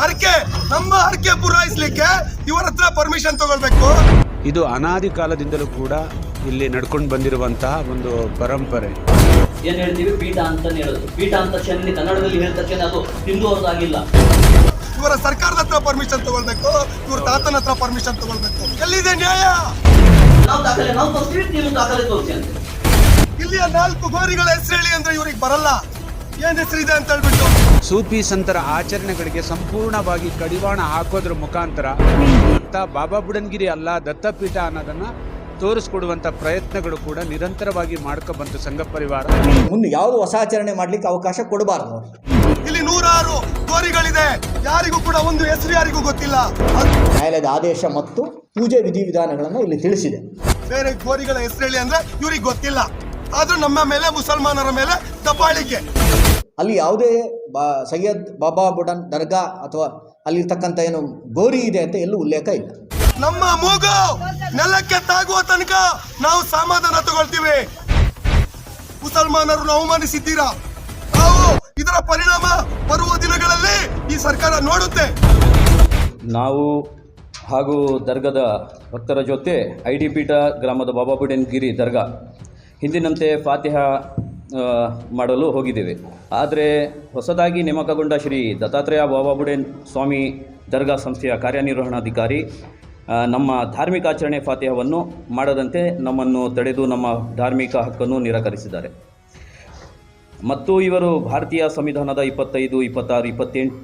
ಹರಕೆ ನಮ್ಮ ಹರಕೆ ಪೂರೈಸಲಿಕ್ಕೆ ಇವರ ಹತ್ರ ಪರ್ಮಿಷನ್ ತಗೊಳ್ಬೇಕು. ಇದು ಅನಾದಿ ಕಾಲದಿಂದಲೂ ಕೂಡ ಇಲ್ಲಿ ನಡ್ಕೊಂಡು ಬಂದಿರುವಂತಹ ಒಂದು ಪರಂಪರೆ. ಏನ್ ಹೇಳ್ತೀವಿ? ಪೀಠ ಅಂತ ಹೇಳೋದು. ಪೀಠ ಅಂತ ತಕ್ಷಣ ಕನ್ನಡದಲ್ಲಿ ಹೇಳಿದ ತಕ್ಷಣ ಅದು ಹಿಂದೂ ಅವ್ರದ್ದಾಗಿಲ್ಲ ಇವರ ಸರ್ಕಾರದ ಹತ್ರ ಪರ್ಮಿಷನ್ ತಗೊಳ್ಬೇಕು ಇವ್ರ ತಾತನ ಹತ್ರ ಪರ್ಮಿಷನ್ ತಗೊಳ್ಬೇಕು. ಎಲ್ಲಿದೆ ನ್ಯಾಯ? ನಾವು ದಾಖಲೆ ನಾವು ತೋರಿಸ್ತೀವಿ ನೀವು ದಾಖಲೆ ತೋರಿಸಿ ಅಂತ. ಇಲ್ಲಿಯ ನಾಲ್ಕು ಗೋರಿಗಳ ಹೆಸರು ಹೇಳಿ ಅಂದ್ರೆ ಇವ್ರಿಗೆ ಬರಲ್ಲ. ಏನ್ ಹೆಸರಿದೆ ಅಂತ ಹೇಳ್ಬಿಟ್ಟು. ಸೂಫಿ ಸಂತರ ಆಚರಣೆಗಳಿಗೆ ಸಂಪೂರ್ಣವಾಗಿ ಕಡಿವಾಣ ಹಾಕೋದ್ರ ಮುಖಾಂತರ ಅಂತ ಬಾಬಾ ಬುಡನ್ಗಿರಿ ಅಲ್ಲ ದತ್ತಪೀಠ ಅನ್ನೋದನ್ನ ತೋರಿಸ್ಕೊಡುವಂತ ಪ್ರಯತ್ನಗಳು ಕೂಡ ನಿರಂತರವಾಗಿ ಮಾಡ್ಕೊ ಬಂತು ಸಂಘ ಪರಿವಾರ. ಮುಂದೆ ಯಾವುದು ಹೊಸ ಆಚರಣೆ ಮಾಡ್ಲಿಕ್ಕೆ ಅವಕಾಶ ಕೊಡಬಾರ್ದು ಅವ್ರು. ಇಲ್ಲಿ ನೂರಾರು ಗೋರಿಗಳಿದೆ. ಯಾರಿಗೂ ಕೂಡ ಒಂದು ಹೆಸರು ಯಾರಿಗೂ ಗೊತ್ತಿಲ್ಲ. ನ್ಯಾಯಾಲಯದ ಆದೇಶ ಮತ್ತು ಪೂಜೆ ವಿಧಿವಿಧಾನಗಳನ್ನು ಇಲ್ಲಿ ತಿಳಿಸಿದೆ. ಬೇರೆ ಗೋರಿಗಳ ಹೆಸರು ಹೇಳಿ ಅಂದ್ರೆ ಇವ್ರಿಗೆ ಗೊತ್ತಿಲ್ಲ. ಆದ್ರೂ ನಮ್ಮ ಮೇಲೆ ಮುಸಲ್ಮಾನರ ಮೇಲೆ ದಬ್ಬಾಳಿಕೆ. ಅಲ್ಲಿ ಯಾವುದೇ ಬಾ ಸೈಯದ್ ಬಾಬಾ ಬುಡನ್ ದರ್ಗಾ ಅಥವಾ ಅಲ್ಲಿರ್ತಕ್ಕಂಥ ಏನು ಗೋರಿ ಇದೆ ಅಂತ ಎಲ್ಲೂ ಉಲ್ಲೇಖ ಇಲ್ಲ. ನಮ್ಮ ಮೂಗು ನೆಲಕ್ಕೆ ತಾಗುವ ತನಕ ನಾವು ಸಮಾಧಾನ ತಗೊಳ್ತೀವಿ. ಮುಸಲ್ಮಾನರು ಅವಮಾನಿಸಿದ್ದೀರಾ? ನಾವು ಇದರ ಪರಿಣಾಮ ಬರುವ ದಿನಗಳಲ್ಲಿ ಈ ಸರ್ಕಾರ ನೋಡುತ್ತೆ. ನಾವು ಹಾಗೂ ದರ್ಗದ ಭಕ್ತರ ಜೊತೆ ಐ ಡಿ ಪೀಠ ಗ್ರಾಮದ ಬಾಬಾ ಬುಡನ್ಗಿರಿ ದರ್ಗಾ ಹಿಂದಿನಂತೆ ಫಾತಿಹ ಮಾಡಲು ಹೋಗಿದ್ದೇವೆ. ಆದರೆ ಹೊಸದಾಗಿ ನೇಮಕಗೊಂಡ ಶ್ರೀ ದತ್ತಾತ್ರೇಯ ಬಾಬಾಬುಡೆನ್ ಸ್ವಾಮಿ ದರ್ಗಾ ಸಂಸ್ಥೆಯ ಕಾರ್ಯನಿರ್ವಹಣಾಧಿಕಾರಿ ನಮ್ಮ ಧಾರ್ಮಿಕ ಆಚರಣೆ ಫಾತಿಹವನ್ನು ಮಾಡದಂತೆ ನಮ್ಮನ್ನು ತಡೆದು ನಮ್ಮ ಧಾರ್ಮಿಕ ಹಕ್ಕನ್ನು ನಿರಾಕರಿಸಿದ್ದಾರೆ. ಮತ್ತು ಇವರು ಭಾರತೀಯ ಸಂವಿಧಾನದ ಇಪ್ಪತ್ತೈದು, ಇಪ್ಪತ್ತಾರು, ಇಪ್ಪತ್ತೆಂಟು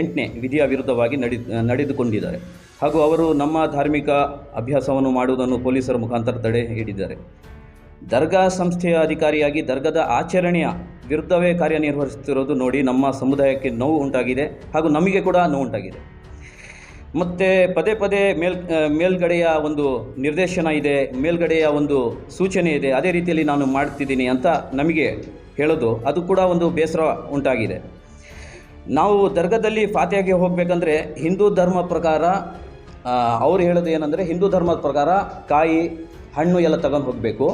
ಎಂಟನೇ ವಿಧಿಯ ವಿರುದ್ಧವಾಗಿ ನಡೆ, ನಡೆದುಕೊಂಡಿದ್ದಾರೆ. ಹಾಗೂ ಅವರು ನಮ್ಮ ಧಾರ್ಮಿಕ ಅಭ್ಯಾಸವನ್ನು ಮಾಡುವುದನ್ನು ಪೊಲೀಸರ ಮುಖಾಂತರ ತಡೆ ಹಿಡಿದ್ದಾರೆ ದರ್ಗಾ ಸಂಸ್ಥೆಯ ಅಧಿಕಾರಿಯಾಗಿ ದರ್ಗದ ಆಚರಣೆಯ ವಿರುದ್ಧವೇ ಕಾರ್ಯನಿರ್ವಹಿಸುತ್ತಿರೋದು ನೋಡಿ ನಮ್ಮ ಸಮುದಾಯಕ್ಕೆ ನೋವು ಉಂಟಾಗಿದೆ ಹಾಗೂ ನಮಗೆ ಕೂಡ ನೋವು ಉಂಟಾಗಿದೆ. ಮತ್ತು ಪದೇ ಪದೇ ಮೇಲ್ ಮೇಲ್ಗಡೆಯ ಒಂದು ನಿರ್ದೇಶನ ಇದೆ, ಮೇಲ್ಗಡೆಯ ಒಂದು ಸೂಚನೆ ಇದೆ, ಅದೇ ರೀತಿಯಲ್ಲಿ ನಾನು ಮಾಡ್ತಿದ್ದೀನಿ ಅಂತ ನಮಗೆ ಹೇಳೋದು, ಅದು ಕೂಡ ಒಂದು ಬೇಸರ ಉಂಟಾಗಿದೆ. ನಾವು ದರ್ಗದಲ್ಲಿ ಫಾತಿಯಾಗೆ ಹೋಗಬೇಕಂದ್ರೆ ಹಿಂದೂ ಧರ್ಮ ಪ್ರಕಾರ ಅವ್ರು ಹೇಳೋದು ಏನಂದರೆ ಹಿಂದೂ ಧರ್ಮದ ಪ್ರಕಾರ ಕಾಯಿ, ಹಣ್ಣು ಎಲ್ಲ ತಗೊಂಡು ಹೋಗಬೇಕು.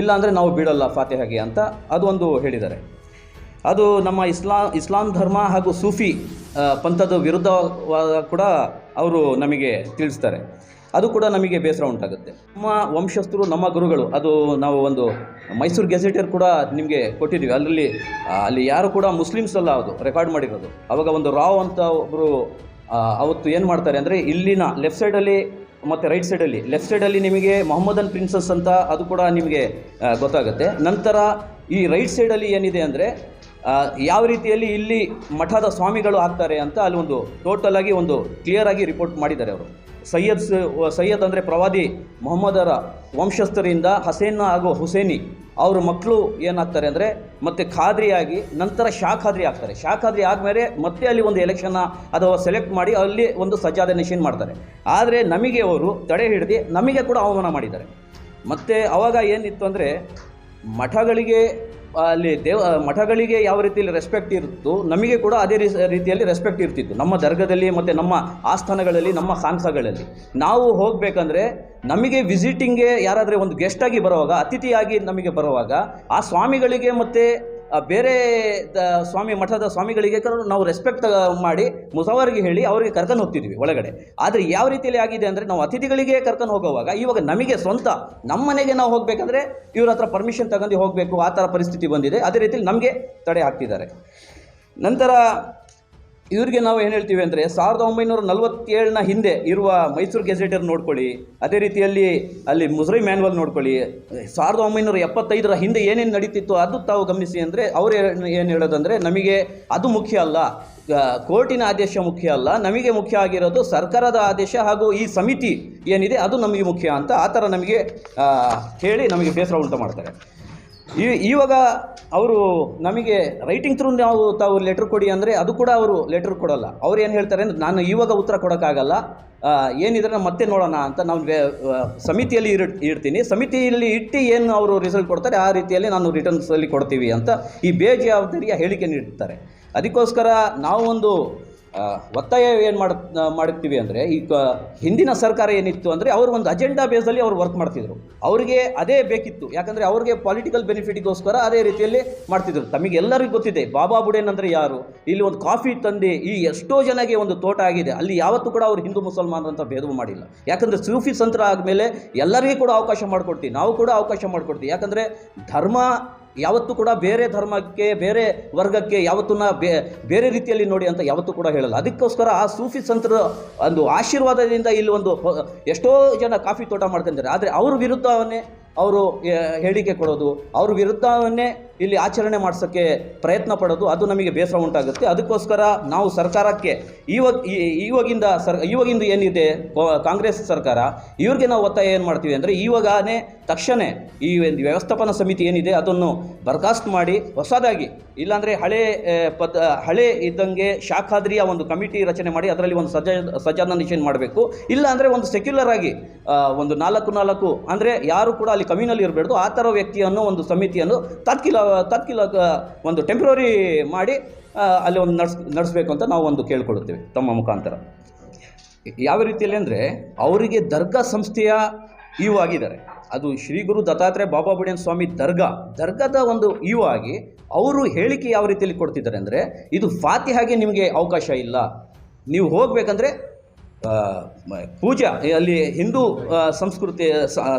ಇಲ್ಲಾಂದರೆ ನಾವು ಬಿಡೋಲ್ಲ ಫಾತಿಹಾಗೆ ಅಂತ ಅದು ಒಂದು ಹೇಳಿದ್ದಾರೆ. ಅದು ನಮ್ಮ ಇಸ್ಲಾಂ ಇಸ್ಲಾಂ ಧರ್ಮ ಹಾಗೂ ಸೂಫಿ ಪಂಥದ ವಿರುದ್ಧವಾದ ಕೂಡ ಅವರು ನಮಗೆ ತಿಳಿಸ್ತಾರೆ. ಅದು ಕೂಡ ನಮಗೆ ಬೇಸರ ಉಂಟಾಗುತ್ತೆ. ನಮ್ಮ ವಂಶಸ್ಥರು, ನಮ್ಮ ಗುರುಗಳು, ಅದು ನಾವು ಒಂದು ಮೈಸೂರು ಗೆಜೆಟರ್ ಕೂಡ ನಿಮಗೆ ಕೊಟ್ಟಿದ್ದೀವಿ. ಅದರಲ್ಲಿ ಅಲ್ಲಿ ಯಾರು ಕೂಡ ಮುಸ್ಲಿಮ್ಸ್ ಅಲ್ಲ ಅದು ರೆಕಾರ್ಡ್ ಮಾಡಿರೋದು. ಅವಾಗ ಒಂದು ರಾವ್ ಅಂತ ಒಬ್ಬರು ಅವತ್ತು ಏನು ಮಾಡ್ತಾರೆ ಅಂದರೆ ಇಲ್ಲಿನ ಲೆಫ್ಟ್ ಸೈಡಲ್ಲಿ ಮತ್ತು ರೈಟ್ ಸೈಡಲ್ಲಿ ಲೆಫ್ಟ್ ಸೈಡಲ್ಲಿ ನಿಮಗೆ ಮೊಹಮ್ಮದನ್ ಪ್ರಿನ್ಸಸ್ ಅಂತ ಅದು ಕೂಡ ನಿಮಗೆ ಗೊತ್ತಾಗುತ್ತೆ. ನಂತರ ಈ ರೈಟ್ ಸೈಡಲ್ಲಿ ಏನಿದೆ ಅಂದರೆ ಯಾವ ರೀತಿಯಲ್ಲಿ ಇಲ್ಲಿ ಮಠದ ಸ್ವಾಮಿಗಳು ಆಗ್ತಾರೆ ಅಂತ ಅಲ್ಲಿ ಒಂದು ಟೋಟಲ್ ಆಗಿ ಒಂದು ಕ್ಲಿಯರ್ ಆಗಿ ರಿಪೋರ್ಟ್ ಮಾಡಿದ್ದಾರೆ ಅವರು. ಸೈಯದ್ ಸೈಯದ್ ಅಂದರೆ ಪ್ರವಾದಿ ಮೊಹಮ್ಮದರ ವಂಶಸ್ಥರಿಂದ ಹಸೇನ್ ಹಾಗೂ ಹುಸೇನಿ ಅವ್ರ ಮಕ್ಕಳು ಏನಾಗ್ತಾರೆ ಅಂದರೆ ಮತ್ತೆ ಖಾದ್ರಿಯಾಗಿ ನಂತರ ಶಾಖಾದ್ರಿ ಆಗ್ತಾರೆ. ಶಾಖಾದ್ರಿ ಆದಮೇಲೆ ಮತ್ತೆ ಅಲ್ಲಿ ಒಂದು ಎಲೆಕ್ಷನ್ನ ಅಥವಾ ಸೆಲೆಕ್ಟ್ ಮಾಡಿ ಅಲ್ಲಿ ಒಂದು ಸಜ್ಜಾದ ನಿಷೇನ್ ಮಾಡ್ತಾರೆ. ಆದರೆ ನಮಗೆ ಅವರು ತಡೆ ಹಿಡಿದು ನಮಗೆ ಕೂಡ ಅವಮಾನ ಮಾಡಿದ್ದಾರೆ. ಮತ್ತು ಅವಾಗ ಏನಿತ್ತು ಅಂದರೆ ಮಠಗಳಿಗೆ, ಅಲ್ಲಿ ದೇವ, ಮಠಗಳಿಗೆ ಯಾವ ರೀತಿಯಲ್ಲಿ ರೆಸ್ಪೆಕ್ಟ್ ಇರುತ್ತೋ ನಮಗೆ ಕೂಡ ಅದೇ ರೀತಿಯಲ್ಲಿ ರೆಸ್ಪೆಕ್ಟ್ ಇರ್ತಿತ್ತು. ನಮ್ಮ ದರ್ಗದಲ್ಲಿ ಮತ್ತು ನಮ್ಮ ಆಸ್ಥಾನಗಳಲ್ಲಿ, ನಮ್ಮ ಸಾಂಸಗಳಲ್ಲಿ. ನಾವು ಹೋಗಬೇಕಂದ್ರೆ ನಮಗೆ ವಿಸಿಟಿಂಗ್ಗೆ ಯಾರಾದರೆ ಒಂದು ಗೆಸ್ಟಾಗಿ ಬರುವಾಗ, ಅತಿಥಿಯಾಗಿ ನಮಗೆ ಬರುವಾಗ, ಆ ಸ್ವಾಮಿಗಳಿಗೆ ಮತ್ತು ಬೇರೆ ದ- ಸ್ವಾಮಿ, ಮಠದ ಸ್ವಾಮಿಗಳಿಗೆ ನಾವು ರೆಸ್ಪೆಕ್ಟ್ ಮಾಡಿ ಮುಸವರಿಗೆ ಹೇಳಿ ಅವರಿಗೆ ಕರ್ಕೊಂಡು ಹೋಗ್ತಿದ್ವಿ ಒಳಗಡೆ. ಆದರೆ ಯಾವ ರೀತಿಯಲ್ಲಿ ಆಗಿದೆ ಅಂದರೆ ನಾವು ಅತಿಥಿಗಳಿಗೆ ಕರ್ಕೊಂಡು ಹೋಗುವಾಗ ಇವಾಗ ನಮಗೆ ಸ್ವಂತ, ನಮ್ಮ ಮನೆಗೆ ನಾವು ಹೋಗಬೇಕಂದ್ರೆ ಇವ್ರ ಹತ್ರ ಪರ್ಮಿಷನ್ ತಗೊಂಡು ಹೋಗಬೇಕು, ಆ ಥರ ಪರಿಸ್ಥಿತಿ ಬಂದಿದೆ. ಅದೇ ರೀತಿಯಲ್ಲಿ ನಮಗೆ ತಡೆ ಹಾಕ್ತಿದ್ದಾರೆ. ನಂತರ ಇವ್ರಿಗೆ ನಾವು ಏನು ಹೇಳ್ತೀವಿ ಅಂದರೆ ಸಾವಿರದ ಒಂಬೈನೂರ ನಲವತ್ತೇಳನ ಹಿಂದೆ ಇರುವ ಮೈಸೂರು ಗೆಜೆಟರ್ ನೋಡ್ಕೊಳ್ಳಿ. ಅದೇ ರೀತಿಯಲ್ಲಿ ಅಲ್ಲಿ ಮುಜರಿ ಮ್ಯಾನ್ವಲ್ ನೋಡ್ಕೊಳ್ಳಿ. ಸಾವಿರದ ಒಂಬೈನೂರ ಎಪ್ಪತ್ತೈದರ ಹಿಂದೆ ಏನೇನು ನಡೀತಿತ್ತು ಅದು ತಾವು ಗಮನಿಸಿ ಅಂದರೆ ಅವ್ರು ಏನು ಹೇಳೋದಂದರೆ ನಮಗೆ ಅದು ಮುಖ್ಯ ಅಲ್ಲ. ಕೋರ್ಟಿನ ಆದೇಶ ಮುಖ್ಯ ಅಲ್ಲ. ನಮಗೆ ಮುಖ್ಯ ಆಗಿರೋದು ಸರ್ಕಾರದ ಆದೇಶ ಹಾಗೂ ಈ ಸಮಿತಿ ಏನಿದೆ ಅದು ನಮಗೆ ಮುಖ್ಯ ಅಂತ ಆ ಥರ ನಮಗೆ ಹೇಳಿ ನಮಗೆ ಬೇಸರ ಉಂಟು ಮಾಡ್ತಾರೆ. ಈ ಇವಾಗ ಅವರು ನಮಗೆ ರೈಟಿಂಗ್ ಥ್ರೂ ನಾವು ತಾವು ಲೆಟ್ರ್ ಕೊಡಿ ಅಂದರೆ ಅದು ಕೂಡ ಅವರು ಲೆಟ್ರ್ ಕೊಡೋಲ್ಲ. ಅವ್ರು ಏನು ಹೇಳ್ತಾರೆ ನಾನು ಇವಾಗ ಉತ್ತರ ಕೊಡೋಕ್ಕಾಗಲ್ಲ ಏನಿದ್ರೆ ಮತ್ತೆ ನೋಡೋಣ ಅಂತ ನಾವು ಸಮಿತಿಯಲ್ಲಿ ಇರು ಇಡ್ತೀನಿ ಸಮಿತಿಯಲ್ಲಿ ಇಟ್ಟು ಏನು ಅವರು ರಿಸಲ್ಟ್ ಕೊಡ್ತಾರೆ, ಆ ರೀತಿಯಲ್ಲಿ ನಾನು ರಿಟರ್ನ್ಸಲ್ಲಿ ಕೊಡ್ತೀವಿ ಅಂತ ಈ ಬೇಜವಾಬ್ದಾರಿಯ ಹೇಳಿಕೆ ನೀಡ್ತಾರೆ. ಅದಕ್ಕೋಸ್ಕರ ನಾವು ಒಂದು ಒತ್ತಾಯ ಏನು ಮಾಡ ಮಾಡುತ್ತೀವಿ ಅಂದರೆ ಈಗ ಹಿಂದಿನ ಸರ್ಕಾರ ಏನಿತ್ತು ಅಂದರೆ ಅವರು ಒಂದು ಅಜೆಂಡಾ ಬೇಸಲ್ಲಿ ಅವರು ವರ್ಕ್ ಮಾಡ್ತಿದ್ರು. ಅವರಿಗೆ ಅದೇ ಬೇಕಿತ್ತು. ಯಾಕಂದರೆ ಅವ್ರಿಗೆ ಪೊಲಿಟಿಕಲ್ ಬೆನಿಫಿಟ್ಗೋಸ್ಕರ ಅದೇ ರೀತಿಯಲ್ಲಿ ಮಾಡ್ತಿದ್ರು. ತಮಗೆಲ್ಲರಿಗೂ ಗೊತ್ತಿದೆ, ಬಾಬಾ ಬುಡೇನ್ ಅಂದರೆ ಯಾರು? ಇಲ್ಲಿ ಒಂದು ಕಾಫಿ ತಂದು, ಈ ಎಷ್ಟೋ ಜನಗೆ ಒಂದು ತೋಟ ಆಗಿದೆ. ಅಲ್ಲಿ ಯಾವತ್ತೂ ಕೂಡ ಅವರು ಹಿಂದೂ ಮುಸಲ್ಮಾನರು ಅಂತ ಭೇದ ಮಾಡಿಲ್ಲ. ಯಾಕಂದರೆ ಸೂಫಿ ಸಂತರ ಆದಮೇಲೆ ಎಲ್ಲರಿಗೂ ಕೂಡ ಅವಕಾಶ ಮಾಡಿಕೊಡ್ತೀವಿ. ನಾವು ಕೂಡ ಅವಕಾಶ ಮಾಡಿಕೊಡ್ತೀವಿ. ಯಾಕಂದರೆ ಧರ್ಮ ಯಾವತ್ತೂ ಕೂಡ ಬೇರೆ ಧರ್ಮಕ್ಕೆ, ಬೇರೆ ವರ್ಗಕ್ಕೆ ಯಾವತ್ತೂ ಬೇ, ಬೇರೆ ರೀತಿಯಲ್ಲಿ ನೋಡಿ ಅಂತ ಯಾವತ್ತೂ ಕೂಡ ಹೇಳಲ್ಲ. ಅದಕ್ಕೋಸ್ಕರ ಆ ಸೂಫಿ ಸಂತರ ಒಂದು ಆಶೀರ್ವಾದದಿಂದ ಇಲ್ಲಿ ಒಂದು ಎಷ್ಟೋ ಜನ ಕಾಫಿ ತೋಟ ಮಾಡ್ಕೊಂತಾರೆ ಆದರೆ ಅವ್ರ ವಿರುದ್ಧವನ್ನೇ ಅವರು ಹೇಳಿಕೆ ಕೊಡೋದು, ಅವ್ರ ವಿರುದ್ಧವನ್ನೇ ಇಲ್ಲಿ ಆಚರಣೆ ಮಾಡಿಸೋಕ್ಕೆ ಪ್ರಯತ್ನ ಪಡೋದು, ಅದು ನಮಗೆ ಬೇಸರ ಉಂಟಾಗುತ್ತೆ. ಅದಕ್ಕೋಸ್ಕರ ನಾವು ಸರ್ಕಾರಕ್ಕೆ ಇವಾಗ ಇವಾಗಿಂದ ಸರ್, ಇವಾಗಿಂದ ಏನಿದೆ ಕಾಂಗ್ರೆಸ್ ಸರ್ಕಾರ, ಇವ್ರಿಗೆ ನಾವು ಒತ್ತಾಯ ಏನು ಮಾಡ್ತೀವಿ ಅಂದರೆ, ಇವಾಗನೇ ತಕ್ಷಣ ಈ ಒಂದು ವ್ಯವಸ್ಥಾಪನಾ ಸಮಿತಿ ಏನಿದೆ, ಅದನ್ನು ಬರ್ಖಾಸ್ತ್ ಮಾಡಿ ಹೊಸದಾಗಿ, ಇಲ್ಲಾಂದರೆ ಹಳೆ ಪದ, ಹಳೆ ಇದ್ದಂಗೆ ಶಾಖಾದ್ರಿಯ ಒಂದು ಕಮಿಟಿ ರಚನೆ ಮಾಡಿ ಅದರಲ್ಲಿ ಒಂದು ಸಜ ಸಜಾನೈಸೇಷನ್ ಮಾಡಬೇಕು. ಇಲ್ಲಾಂದರೆ ಒಂದು ಸೆಕ್ಯುಲರ್ ಆಗಿ ಒಂದು ನಾಲ್ಕು ನಾಲ್ಕು, ಅಂದರೆ ಯಾರು ಕೂಡ ಅಲ್ಲಿ ಕಮ್ಯೂನಲ್ಲಿ ಇರಬಾರ್ದು, ಆ ಥರ ವ್ಯಕ್ತಿಯನ್ನು ಒಂದು ಸಮಿತಿಯನ್ನು ತಾತ್ಕಿಲ ತಾತ್ಕಿಲ ಒಂದು ಟೆಂಪ್ರರಿ ಮಾಡಿ ಅಲ್ಲಿ ಒಂದು ನಡೆಸ್, ನಡೆಸಬೇಕು ಅಂತ ನಾವು ಒಂದು ಕೇಳ್ಕೊಳ್ಳುತ್ತೇವೆ ತಮ್ಮ ಮುಖಾಂತರ. ಯಾವ ರೀತಿಯಲ್ಲಿ ಅಂದರೆ ಅವರಿಗೆ ದರ್ಗಾ ಸಂಸ್ಥೆಯ ಇವು ಆಗಿದ್ದಾರೆ. ಅದು ಶ್ರೀ ಗುರು ದತ್ತಾತ್ರೇಯ ಬಾಬಾ ಬುಡೇನ್ ಸ್ವಾಮಿ ದರ್ಗಾ. ದರ್ಗಾದ ಒಂದು ಇವು ಆಗಿ ಅವರು ಹೇಳಿಕೆ ಯಾವ ರೀತಿಯಲ್ಲಿ ಕೊಡ್ತಿದ್ದಾರೆ ಅಂದರೆ, ಇದು ಫಾತಿಹಾಗೆ ನಿಮಗೆ ಅವಕಾಶ ಇಲ್ಲ. ನೀವು ಹೋಗಬೇಕಂದ್ರೆ ಪೂಜಾ ಅಲ್ಲಿ ಹಿಂದೂ ಸಂಸ್ಕೃತಿ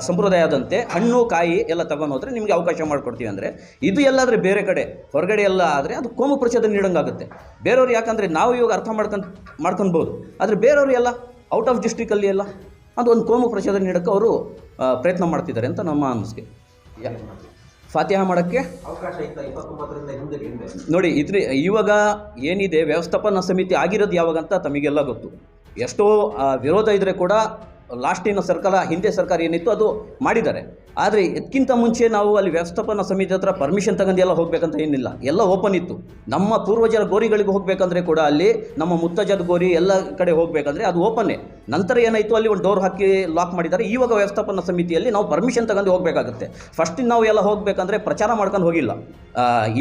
ಸಂಪ್ರದಾಯದಂತೆ ಹಣ್ಣು ಕಾಯಿ ಎಲ್ಲ ತಗೊಂಡು ಹೋದರೆ ನಿಮಗೆ ಅವಕಾಶ ಮಾಡಿಕೊಡ್ತೀವಿ ಅಂದರೆ ಇದು ಎಲ್ಲಾದರೆ ಬೇರೆ ಕಡೆ ಹೊರಗಡೆ ಎಲ್ಲ ಆದರೆ ಅದು ಕೋಮು ಪ್ರಚೋದನೆ ನೀಡೋಂಗಾಗುತ್ತೆ. ಬೇರೆಯವ್ರು ಯಾಕಂದರೆ ನಾವು ಇವಾಗ ಅರ್ಥ ಮಾಡ್ಕೊಂಡು ಮಾಡ್ಕೊಳ್ಬೋದು ಆದರೆ ಬೇರೆಯವರು ಎಲ್ಲ ಔಟ್ ಆಫ್ ಡಿಸ್ಟ್ರಿಕಲ್ಲಿ ಎಲ್ಲ ಅದು ಒಂದು ಕೋಮು ಪ್ರಚೋದನೆ ನೀಡೋಕ್ಕೆ ಅವರು ಪ್ರಯತ್ನ ಮಾಡ್ತಿದ್ದಾರೆ ಅಂತ ನಮ್ಮ ಅನಿಸಿಕೆ. ಫಾತಿಹಾ ಮಾಡೋಕ್ಕೆ? ನೋಡಿ ಇದ್ರ ಇವಾಗ ಏನಿದೆ ವ್ಯವಸ್ಥಾಪನಾ ಸಮಿತಿ ಆಗಿರೋದು ಯಾವಾಗ ಅಂತ ತಮಗೆಲ್ಲ ಗೊತ್ತು. ಎಷ್ಟೋ ವಿರೋಧ ಇದ್ದರೆ ಕೂಡ ಲಾಸ್ಟಿನ ಸರ್ಕಾರ ಹಿಂದೆ ಸರ್ಕಾರ ಏನಿತ್ತು ಅದು ಮಾಡಿದ್ದಾರೆ. ಆದರೆ ಇದಕ್ಕಿಂತ ಮುಂಚೆ ನಾವು ಅಲ್ಲಿ ವ್ಯವಸ್ಥಾಪನಾ ಸಮಿತಿ ಹತ್ರ ಪರ್ಮಿಷನ್ ತಗೊಂಡು ಎಲ್ಲ ಹೋಗಬೇಕಂತ ಏನಿಲ್ಲ. ಎಲ್ಲ ಓಪನ್ ಇತ್ತು. ನಮ್ಮ ಪೂರ್ವಜರ ಗೋರಿಗಳಿಗೆ ಹೋಗಬೇಕಂದ್ರೆ ಕೂಡ ಅಲ್ಲಿ ನಮ್ಮ ಮುತ್ತಜದ ಗೋರಿ ಎಲ್ಲ ಕಡೆ ಹೋಗಬೇಕಂದ್ರೆ ಅದು ಓಪನ್ನೇ ನಂತರ ಏನಾಯಿತು, ಅಲ್ಲಿ ಒಂದು ಡೋರ್ ಹಾಕಿ ಲಾಕ್ ಮಾಡಿದ್ದಾರೆ. ಇವಾಗ ವ್ಯವಸ್ಥಾಪನಾ ಸಮಿತಿಯಲ್ಲಿ ನಾವು ಪರ್ಮಿಷನ್ ತಗೊಂಡು ಹೋಗಬೇಕಾಗುತ್ತೆ. ಫಸ್ಟ್ ನಾವು ಎಲ್ಲ ಹೋಗಬೇಕಂದ್ರೆ ಪ್ರಚಾರ ಮಾಡ್ಕೊಂಡು ಹೋಗಿಲ್ಲ.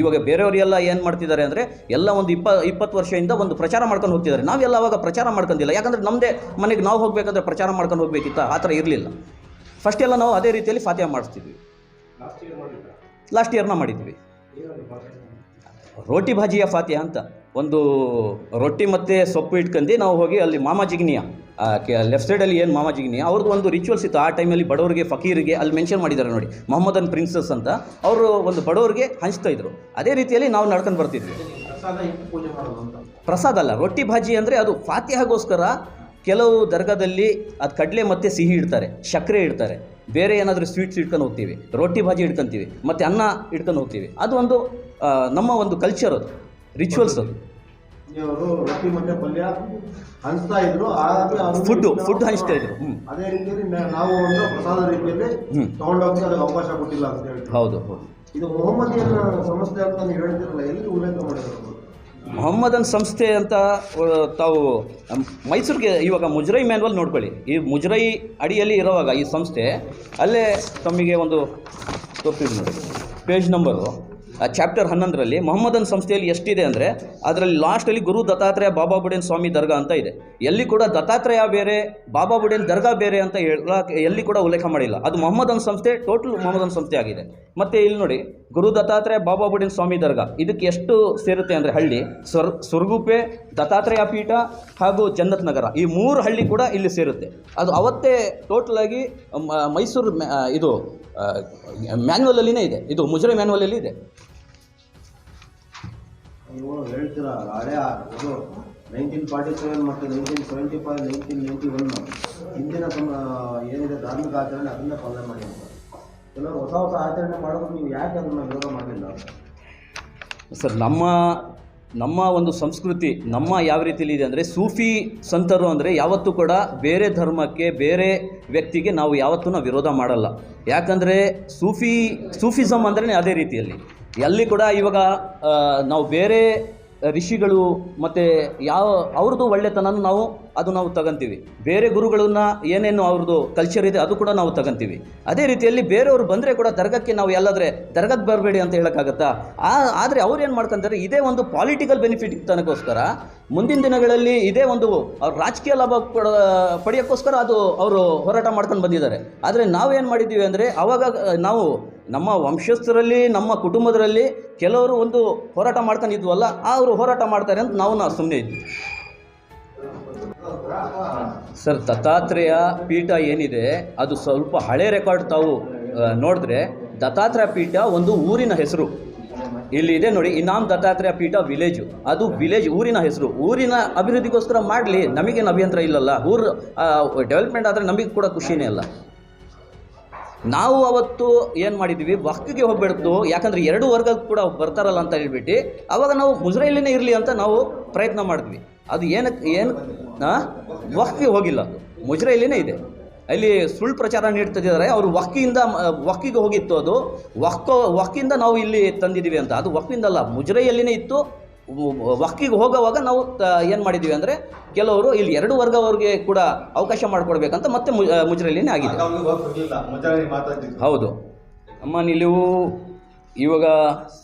ಇವಾಗ ಬೇರೆಯವರೆಲ್ಲ ಏನು ಮಾಡ್ತಿದ್ದಾರೆ ಅಂದರೆ ಎಲ್ಲ ಒಂದು ಇಪ್ಪ, ಇಪ್ಪತ್ತು ವರ್ಷದಿಂದ ಒಂದು ಪ್ರಚಾರ ಮಾಡ್ಕೊಂಡು ಹೋಗ್ತಿದ್ದಾರೆ. ನಾವೆಲ್ಲ ಅವಾಗ ಪ್ರಚಾರ ಮಾಡ್ಕೊಂಡಿಲ್ಲ. ಯಾಕಂದರೆ ನಮ್ಮದೇ ಮನೆಗೆ ನಾವು ಹೋಗಬೇಕಂದ್ರೆ ಪ್ರಚಾರ ಮಾಡ್ಕೊಂಡು ಹೋಗಬೇಕಿತ್ತ? ಆ ಥರ ಇರಲಿಲ್ಲ. ಫಸ್ಟ್ ಎಲ್ಲ ನಾವು ಅದೇ ರೀತಿಯಲ್ಲಿ ಫಾತಿಹಾ ಮಾಡಿಸ್ತಿದ್ವಿ. ಲಾಸ್ಟ್ ಇಯರ್ನ ಮಾಡಿದ್ವಿ. ರೋಟಿ ಭಾಜಿಯ ಫಾತಿಹಾ ಅಂತ. ಒಂದು ರೊಟ್ಟಿ ಮತ್ತು ಸೊಪ್ಪು ಇಟ್ಕೊಂಡು ನಾವು ಹೋಗಿ ಅಲ್ಲಿ ಮಾಮ ಜಿಗ್ನಿಯ ಲೆಫ್ಟ್ ಸೈಡಲ್ಲಿ ಏನು ಮಾಮ ಜಿಗ್ನಿಯ ಅವ್ರದ್ದು ಒಂದು ರಿಚುವಲ್ಸ್ ಇತ್ತು. ಆ ಟೈಮಲ್ಲಿ ಬಡವರಿಗೆ ಫಕೀರಿಗೆ ಅಲ್ಲಿ ಮೆನ್ಷನ್ ಮಾಡಿದ್ದಾರೆ ನೋಡಿ. ಮೊಹಮ್ಮದನ್ ಪ್ರಿನ್ಸಸ್ ಅಂತ. ಅವರು ಒಂದು ಬಡವರಿಗೆ ಹಂಚ್ತಾ ಇದ್ರು. ಅದೇ ರೀತಿಯಲ್ಲಿ ನಾವು ನಡ್ಕೊಂಡು ಬರ್ತಿದ್ವಿ. ಪ್ರಸಾದ ಅಲ್ಲ ರೊಟ್ಟಿ ಭಾಜಿ ಅಂದರೆ ಅದು ಫಾತಿಹಾಗೋಸ್ಕರ ಕೆಲವು ದರ್ಗಾದಲ್ಲಿ ಅದು ಕಡಲೆ ಮತ್ತು ಸಿಹಿ ಇಡ್ತಾರೆ ಸಕ್ಕರೆ ಇಡ್ತಾರೆ. ಬೇರೆ ಏನಾದರೂ ಸ್ವೀಟ್ಸ್ ಇಟ್ಕೊಂಡು ಹೋಗ್ತೀವಿ ರೊಟ್ಟಿ ಭಾಜಿ ಇಟ್ಕೊಂತೀವಿ ಮತ್ತು ಅನ್ನ ಇಟ್ಕೊಂಡು ಹೋಗ್ತೀವಿ. ಅದು ಒಂದು ನಮ್ಮ ಒಂದು ಕಲ್ಚರ್ ಅದು ರಿಚುವಲ್ಸ್ ಅದು. ಅವರು ರೊಟ್ಟಿ ಮತ್ತೆ ಪಲ್ಯ ಹಂಚ್ತಾ ಇದ್ರು ಫುಡ್ ಫುಡ್ ಹಂಚ್ತಾ ಇದ್ರು. ಅದೇ ರೀತಿಯಲ್ಲಿ ನಾವು ಒಂದು ಪ್ರಸಾದ ರೀತಿಯಲ್ಲಿ ಹ್ಮ್. ತಗೊಂಡೋಗಿ ಅದಕ್ಕೆ ಅವಕಾಶ ಕೊಟ್ಟಿಲ್ಲ ಅಂತ ಹೇಳಿ ಹೌದು ಹೌದು. ಇದು ಮೊಹಮ್ಮದಿಯನ್ ಸಂಸ್ಥೆ ಅಂತ ನೀವು ಹೇಳ್ತಿರಲ್ಲ ಎಲ್ಲಿ ಉಲ್ಲೇಖ ಮಾಡಿದ್ರು ಮೊಹಮ್ಮದನ್ ಸಂಸ್ಥೆ ಅಂತ ತಾವು ಮೈಸೂರಿಗೆ ಇವಾಗ ಮುಜರೈ ಮ್ಯಾನ್ವಲ್ ನೋಡ್ಕೊಳ್ಳಿ. ಈ ಮುಜರೈ ಅಡಿಯಲ್ಲಿ ಇರುವಾಗ ಈ ಸಂಸ್ಥೆ, ಅಲ್ಲೇ ತಮಗೆ ಒಂದು ತೋರಿಸಿದ್ರು ನೋಡಿ. Page number. ಚಾಪ್ಟರ್ ಹನ್ನೊಂದರಲ್ಲಿ ಮೊಹಮ್ಮದನ್ ಸಂಸ್ಥೆಯಲ್ಲಿ ಎಷ್ಟಿದೆ ಅಂದರೆ ಅದರಲ್ಲಿ ಲಾಸ್ಟಲ್ಲಿ ಗುರು ದತ್ತಾತ್ರೇಯ ಬಾಬಾ ಬುಡೇನ್ ಸ್ವಾಮಿ ದರ್ಗಾ ಅಂತ ಇದೆ. ಎಲ್ಲಿ ಕೂಡ ದತ್ತಾತ್ರೇಯ ಬೇರೆ, ಬಾಬಾ ಬುಡೇನ್ ದರ್ಗಾ ಬೇರೆ ಅಂತ ಹೇಳಕ್ಕೆ ಎಲ್ಲಿ ಕೂಡ ಉಲ್ಲೇಖ ಮಾಡಿಲ್ಲ. ಅದು ಮೊಹಮ್ಮದನ್ ಸಂಸ್ಥೆ ಟೋಟಲ್ ಮೊಹಮ್ಮದನ್ ಸಂಸ್ಥೆ ಆಗಿದೆ. ಮತ್ತು ಇಲ್ಲಿ ನೋಡಿ, ಗುರು ದತ್ತಾತ್ರೇಯ ಬಾಬಾ ಬುಡೇನ್ ಸ್ವಾಮಿ ದರ್ಗಾ, ಇದಕ್ಕೆ ಎಷ್ಟು ಸೇರುತ್ತೆ ಅಂದರೆ ಹಳ್ಳಿ, ಸ್ವರ್, ಸ್ವರ್ಗುಪೆ, ದತ್ತಾತ್ರೇಯ ಪೀಠ ಹಾಗೂ ಜನ್ನತ್ ನಗರ, ಈ ಮೂರು ಹಳ್ಳಿ ಕೂಡ ಇಲ್ಲಿ ಸೇರುತ್ತೆ. ಅದು ಅವತ್ತೇ ಟೋಟಲಾಗಿ ಮೈಸೂರು ಇದು ಮ್ಯಾನ್ಯುವಲಲ್ಲಿನೇ ಇದೆ. ಇದು ಮುಜರೆ ಮ್ಯಾನ್ಯುವಲಲ್ಲಿ ಇದೆ. ನೀವು ಹೇಳ್ತೀರಾ ಹಳೆ ಇದು ನೈನ್ಟೀನ್ ಫಾರ್ಟಿ ಸೆವೆನ್ ಮತ್ತು nineteen seventy five nineteen ninety one ಹಿಂದಿನ ಸಮ ಏನಿದೆ ಧಾರ್ಮಿಕ ಆಚರಣೆ ಅದನ್ನೇ ಪಾಲನೆ ಮಾಡಿ ಕೆಲವರು ಹೊಸ ಹೊಸ ಆಚರಣೆ ಮಾಡೋದು ನೀವು ಯಾಕೆ ಅದನ್ನ ವಿರೋಧ ಮಾಡಲಿಲ್ಲ ಸರ್ ನಮ್ಮ ನಮ್ಮ ಒಂದು ಸಂಸ್ಕೃತಿ ನಮ್ಮ ಯಾವ ರೀತಿಯಲ್ಲಿ ಇದೆ ಅಂದರೆ ಸೂಫಿ ಸಂತರು ಅಂದರೆ ಯಾವತ್ತೂ ಕೂಡ ಬೇರೆ ಧರ್ಮಕ್ಕೆ, ಬೇರೆ ವ್ಯಕ್ತಿಗೆ ನಾವು ಯಾವತ್ತೂ ನಾವು ವಿರೋಧ ಮಾಡಲ್ಲ. ಯಾಕಂದರೆ ಸೂಫಿ, ಸೂಫಿಸಮ್ ಅಂದ್ರೆ ಅದೇ ರೀತಿಯಲ್ಲಿ. ಎಲ್ಲಿ ಕೂಡ ಇವಾಗ ನಾವು ಬೇರೆ ಋಷಿಗಳು ಮತ್ತು ಯಾವ, ಅವ್ರದ್ದು ಒಳ್ಳೆತನನೂ ನಾವು ಅದು ನಾವು ತಗೊಂತೀವಿ. ಬೇರೆ ಗುರುಗಳನ್ನ ಏನೇನು ಅವ್ರದ್ದು ಕಲ್ಚರ್ ಇದೆ ಅದು ಕೂಡ ನಾವು ತಗೊಂತೀವಿ. ಅದೇ ರೀತಿಯಲ್ಲಿ ಬೇರೆಯವರು ಬಂದರೆ ಕೂಡ ದರ್ಗಕ್ಕೆ ನಾವು ಎಲ್ಲಾದರೆ ದರ್ಗಕ್ಕೆ ಬರಬೇಡಿ ಅಂತ ಹೇಳೋಕ್ಕಾಗತ್ತಾ? ಆ, ಆದರೆ ಅವ್ರು ಏನು ಮಾಡ್ಕೊಂತಾರೆ, ಇದೇ ಒಂದು ಪಾಲಿಟಿಕಲ್ ಬೆನಿಫಿಟ್ ತನಗೋಸ್ಕರ ಮುಂದಿನ ದಿನಗಳಲ್ಲಿ ಇದೇ ಒಂದು ಅವ್ರ ರಾಜಕೀಯ ಲಾಭ ಪಡ, ಪಡೆಯೋಕ್ಕೋಸ್ಕರ ಅದು ಅವರು ಹೋರಾಟ ಮಾಡ್ಕೊಂಡು ಬಂದಿದ್ದಾರೆ. ಆದರೆ ನಾವೇನು ಮಾಡಿದ್ದೀವಿ ಅಂದರೆ, ಅವಾಗ, ನಾವು ನಮ್ಮ ವಂಶಸ್ಥರಲ್ಲಿ, ನಮ್ಮ ಕುಟುಂಬದರಲ್ಲಿ ಕೆಲವರು ಒಂದು ಹೋರಾಟ ಮಾಡ್ಕೊಂಡಿದ್ವಲ್ಲ, ಅವರು ಹೋರಾಟ ಮಾಡ್ತಾರೆ ಅಂತ ನಾವು ನಾವು ಸುಮ್ಮನೆ ಇದ್ವಿ ಸರ್, ದತ್ತಾತ್ರೇಯ ಪೀಠ ಏನಿದೆ, ಅದು ಸ್ವಲ್ಪ ಹಳೆ ರೆಕಾರ್ಡ್ ತಾವು ನೋಡಿದ್ರೆ ದತ್ತಾತ್ರೇಯ ಪೀಠ ಒಂದು ಊರಿನ ಹೆಸರು. ಇಲ್ಲಿ ಇದೆ ನೋಡಿ, ಇನಾಮ್ ದತ್ತಾತ್ರೇಯ ಪೀಠ ವಿಲೇಜು ಅದು ವಿಲೇಜ್ ಊರಿನ ಹೆಸರು. ಊರಿನ ಅಭಿವೃದ್ಧಿಗೋಸ್ಕರ ಮಾಡಲಿ, ನಮಗೇನು ಅಭಿಯಂತರ ಇಲ್ಲಲ್ಲ. ಊರು ಡೆವಲಪ್ಮೆಂಟ್ ಆದರೆ ನಮಗೆ ಕೂಡ ಖುಷಿನೇ ಅಲ್ಲ. ನಾವು ಅವತ್ತು ಏನು ಮಾಡಿದ್ವಿ, ವಕ್ಕಿಗೆ ಹೋಗ್ಬಿಡ್ತು ಯಾಕಂದರೆ ಎರಡು ವರ್ಗಕ್ಕೆ ಕೂಡ ಬರ್ತಾರಲ್ಲ ಅಂತ ಹೇಳ್ಬಿಟ್ಟು, ಅವಾಗ ನಾವು ಮುಜರೈಲಿನೇ ಇರಲಿ ಅಂತ ನಾವು ಪ್ರಯತ್ನ ಮಾಡಿದ್ವಿ. ಅದು ಏನಕ್ಕೆ ಏನು ವಕ್ಕಿಗೆ ಹೋಗಿಲ್ಲ. ಅದು ಮುಜ್ರೈಲಿನೇ ಇದೆ. ಅಲ್ಲಿ ಸುಳ್ಳು ಪ್ರಚಾರ ನೀಡ್ತಿದ್ದಾರೆ. ಅವರು ವಕ್ಕಿಯಿಂದ ವಕ್ಕಿಗೆ ಹೋಗಿತ್ತು ಅದು. ವಕ್ಕೋ ವಕ್ಕಿಂದ ನಾವು ಇಲ್ಲಿ ತಂದಿದ್ದೀವಿ ಅಂತ. ಅದು ವಕ್ಕಿಂದಲ್ಲ ಮುಜ್ರೈಯಲ್ಲಿನೇ ಇತ್ತು. ವಕ್ಕಿಗೆ ಹೋಗೋವಾಗ ನಾವು ಏನು ಮಾಡಿದ್ದೀವಿ ಅಂದರೆ ಕೆಲವರು ಇಲ್ಲಿ ಎರಡು ವರ್ಗವರಿಗೆ ಕೂಡ ಅವಕಾಶ ಮಾಡಿಕೊಡ್ಬೇಕಂತ ಮತ್ತೆ ಮುಜ್ರೈಲಿನೇ ಆಗಿದೆ. ಹೌದು. ಅಮ್ಮ ನಿಲುವು ಇವಾಗ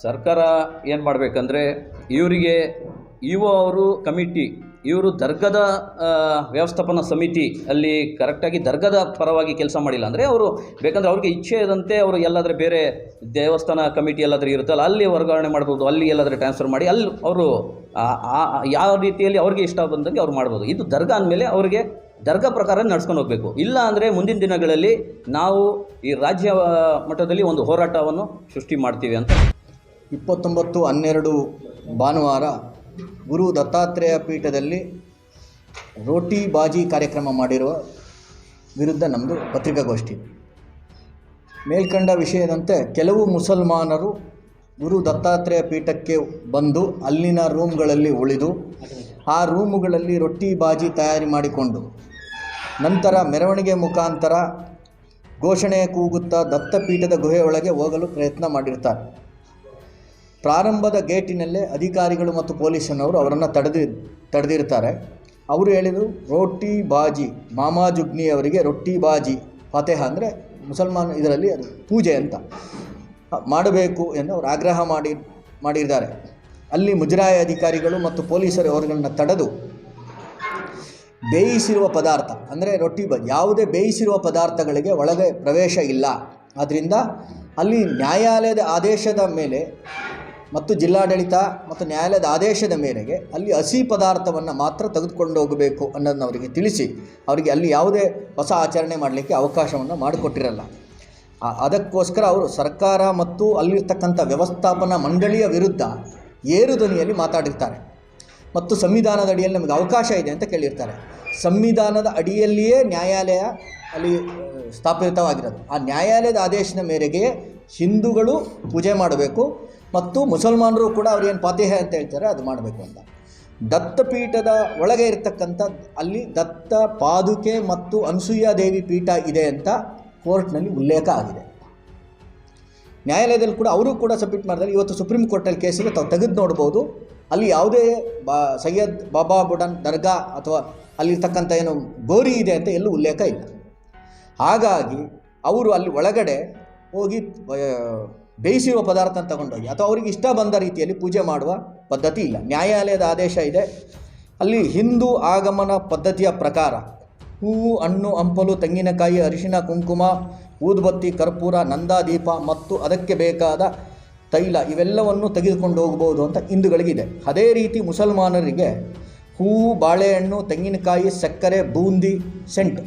ಸರ್ಕಾರ ಏನು ಮಾಡಬೇಕಂದ್ರೆ ಇವರಿಗೆ ಇವ ಅವರು ಕಮಿಟಿ, ಇವರು ದರ್ಗದ ವ್ಯವಸ್ಥಾಪನಾ ಸಮಿತಿ ಅಲ್ಲಿ ಕರೆಕ್ಟಾಗಿ ದರ್ಗದ ಪರವಾಗಿ ಕೆಲಸ ಮಾಡಿಲ್ಲ. ಅಂದರೆ ಅವರು ಬೇಕಂದರೆ ಅವ್ರಿಗೆ ಇಚ್ಛೆ ಇದ್ದಂತೆ ಅವರು ಎಲ್ಲಾದರೂ ಬೇರೆ ದೇವಸ್ಥಾನ ಕಮಿಟಿ ಎಲ್ಲಾದರೂ ಇರುತ್ತಲ್ಲ, ಅಲ್ಲಿ ವರ್ಗಾವಣೆ ಮಾಡ್ಬೋದು, ಅಲ್ಲಿ ಎಲ್ಲಾದರೂ ಟ್ರಾನ್ಸ್ಫರ್ ಮಾಡಿ, ಅಲ್ಲಿ ಅವರು ಯಾವ ರೀತಿಯಲ್ಲಿ ಅವ್ರಿಗೆ ಇಷ್ಟ ಬಂದಂಗೆ ಅವ್ರು ಮಾಡ್ಬೋದು. ಇದು ದರ್ಗಾ ಅಂದಮೇಲೆ ಅವರಿಗೆ ದರ್ಗಾ ಪ್ರಕಾರ ನಡ್ಸ್ಕೊಂಡು ಹೋಗಬೇಕು. ಇಲ್ಲ ಅಂದರೆ ಮುಂದಿನ ದಿನಗಳಲ್ಲಿ ನಾವು ಈ ರಾಜ್ಯ ಮಟ್ಟದಲ್ಲಿ ಒಂದು ಹೋರಾಟವನ್ನು ಸೃಷ್ಟಿ ಮಾಡ್ತೀವಿ ಅಂತ. ಇಪ್ಪತ್ತೊಂಬತ್ತು ಹನ್ನೆರಡು ಭಾನುವಾರ ಗುರು ದತ್ತಾತ್ರೇಯ ಪೀಠದಲ್ಲಿ ರೋಟಿ ಬಾಜಿ ಕಾರ್ಯಕ್ರಮ ಮಾಡಿರುವ ವಿರುದ್ಧ ನಮ್ಮದು ಪತ್ರಿಕಾಗೋಷ್ಠಿ. ಮೇಲ್ಕಂಡ ವಿಷಯದಂತೆ ಕೆಲವು ಮುಸಲ್ಮಾನರು ಗುರು ದತ್ತಾತ್ರೇಯ ಪೀಠಕ್ಕೆ ಬಂದು ಅಲ್ಲಿನ ರೂಮ್ಗಳಲ್ಲಿ ಉಳಿದು ಆ ರೂಮುಗಳಲ್ಲಿ ರೊಟ್ಟಿ ಬಾಜಿ ತಯಾರಿ ಮಾಡಿಕೊಂಡು ನಂತರ ಮೆರವಣಿಗೆ ಮುಖಾಂತರ ಘೋಷಣೆ ಕೂಗುತ್ತಾ ದತ್ತಪೀಠದ ಗುಹೆಯೊಳಗೆ ಹೋಗಲು ಪ್ರಯತ್ನ ಮಾಡಿರ್ತಾರೆ. ಪ್ರಾರಂಭದ ಗೇಟಿನಲ್ಲೇ ಅಧಿಕಾರಿಗಳು ಮತ್ತು ಪೊಲೀಸನವರು ಅವರನ್ನು ತಡೆದಿ, ತಡೆದಿರ್ತಾರೆ. ಅವರು ಹೇಳಿದರು, ರೊಟ್ಟಿ ಬಾಜಿ, ಮಾಮಾ ಜುಗ್ನಿ ಅವರಿಗೆ ರೊಟ್ಟಿ ಬಾಜಿ, ಫತೇಹ ಅಂದರೆ ಮುಸಲ್ಮಾನ್ ಇದರಲ್ಲಿ ಅದು ಪೂಜೆ ಅಂತ. ಮಾಡಬೇಕು ಎಂದು ಅವರು ಆಗ್ರಹ ಮಾಡಿ, ಮಾಡಿದ್ದಾರೆ. ಅಲ್ಲಿ ಮುಜರಾಯಿ ಅಧಿಕಾರಿಗಳು ಮತ್ತು ಪೊಲೀಸರು ಅವರುಗಳನ್ನ ತಡೆದು ಬೇಯಿಸಿರುವ ಪದಾರ್ಥ, ಅಂದರೆ ರೊಟ್ಟಿ ಬ, ಯಾವುದೇ ಬೇಯಿಸಿರುವ ಪದಾರ್ಥಗಳಿಗೆ ಒಳಗೆ ಪ್ರವೇಶ ಇಲ್ಲ. ಆದ್ದರಿಂದ ಅಲ್ಲಿ ನ್ಯಾಯಾಲಯದ ಆದೇಶದ ಮೇಲೆ ಮತ್ತು ಜಿಲ್ಲಾಡಳಿತ ಮತ್ತು ನ್ಯಾಯಾಲಯದ ಆದೇಶದ ಮೇರೆಗೆ ಅಲ್ಲಿ ಹಸಿ ಪದಾರ್ಥವನ್ನು ಮಾತ್ರ ತೆಗೆದುಕೊಂಡು ಹೋಗಬೇಕು ಅನ್ನೋದನ್ನ ಅವರಿಗೆ ತಿಳಿಸಿ ಅವರಿಗೆ ಅಲ್ಲಿ ಯಾವುದೇ ಹೊಸ ಆಚರಣೆ ಮಾಡಲಿಕ್ಕೆ ಅವಕಾಶವನ್ನು ಮಾಡಿಕೊಟ್ಟಿರಲ್ಲ. ಅದಕ್ಕೋಸ್ಕರ ಅವರು ಸರ್ಕಾರ ಮತ್ತು ಅಲ್ಲಿರ್ತಕ್ಕಂಥ ವ್ಯವಸ್ಥಾಪನಾ ಮಂಡಳಿಯ ವಿರುದ್ಧ ಏರು ಧ್ವನಿಯಲ್ಲಿ ಮಾತಾಡಿರ್ತಾರೆ. ಮತ್ತು ಸಂವಿಧಾನದ ಅಡಿಯಲ್ಲಿ ನಮಗೆ ಅವಕಾಶ ಇದೆ ಅಂತ ಕೇಳಿರ್ತಾರೆ. ಸಂವಿಧಾನದ ಅಡಿಯಲ್ಲಿಯೇ ನ್ಯಾಯಾಲಯ ಅಲ್ಲಿ, ಸ್ಥಾಪಿತವಾಗಿರೋದು. ಆ ನ್ಯಾಯಾಲಯದ ಆದೇಶದ ಮೇರೆಗೆ ಹಿಂದೂಗಳು ಪೂಜೆ ಮಾಡಬೇಕು ಮತ್ತು ಮುಸಲ್ಮಾನರು ಕೂಡ ಅವ್ರೇನು ಫಾತಿಹೆ ಅಂತ ಹೇಳ್ತಾರೆ, ಅದು ಮಾಡಬೇಕು ಅಂತ. ದತ್ತಪೀಠದ ಒಳಗೆ ಇರತಕ್ಕಂಥ ಅಲ್ಲಿ ದತ್ತ, ಪಾದುಕೆ ಮತ್ತು ಅನಸೂಯ ದೇವಿ ಪೀಠ ಇದೆ ಅಂತ ಕೋರ್ಟ್ನಲ್ಲಿ ಉಲ್ಲೇಖ ಆಗಿದೆ. ನ್ಯಾಯಾಲಯದಲ್ಲಿ ಕೂಡ ಅವರು ಕೂಡ ಸಬ್ಮಿಟ್ ಮಾಡಿದ್ರೆ ಇವತ್ತು ಸುಪ್ರೀಂ ಕೋರ್ಟಲ್ಲಿ ಕೇಸಿಗೆ ತಾವು ತೆಗೆದು ನೋಡ್ಬೋದು. ಅಲ್ಲಿ ಯಾವುದೇ ಬಾ, ಸೈಯದ್ ಬಾಬಾ ಬುಡನ್ ದರ್ಗಾ ಅಥವಾ ಅಲ್ಲಿರ್ತಕ್ಕಂಥ ಏನು ಗೋರಿ ಇದೆ ಅಂತ ಎಲ್ಲೂ ಉಲ್ಲೇಖ ಇಲ್ಲ. ಹಾಗಾಗಿ ಅವರು ಅಲ್ಲಿ ಒಳಗಡೆ ಹೋಗಿ ಬೇಯಿಸಿರುವ ಪದಾರ್ಥ ತಗೊಂಡೋಗಿ ಅಥವಾ ಅವರಿಗೆ ಇಷ್ಟ ಬಂದ ರೀತಿಯಲ್ಲಿ ಪೂಜೆ ಮಾಡುವ ಪದ್ಧತಿ ಇಲ್ಲ. ನ್ಯಾಯಾಲಯದ ಆದೇಶ ಇದೆ. ಅಲ್ಲಿ ಹಿಂದೂ ಆಗಮನ ಪದ್ಧತಿಯ ಪ್ರಕಾರ ಹೂವು ಹಣ್ಣು, ಹಂಪಲು, ತೆಂಗಿನಕಾಯಿ, ಅರಿಶಿನ, ಕುಂಕುಮ, ಊದುಬತ್ತಿ, ಕರ್ಪೂರ, ನಂದಾದೀಪ ಮತ್ತು ಅದಕ್ಕೆ ಬೇಕಾದ ತೈಲ ಇವೆಲ್ಲವನ್ನು ತೆಗೆದುಕೊಂಡು ಹೋಗಬಹುದು ಅಂತ ಹಿಂದೂಗಳಿಗಿದೆ. ಅದೇ ರೀತಿ ಮುಸಲ್ಮಾನರಿಗೆ ಹೂವು ಬಾಳೆಹಣ್ಣು, ತೆಂಗಿನಕಾಯಿ, ಸಕ್ಕರೆ, ಬೂಂದಿ, ಸೆಂಟ್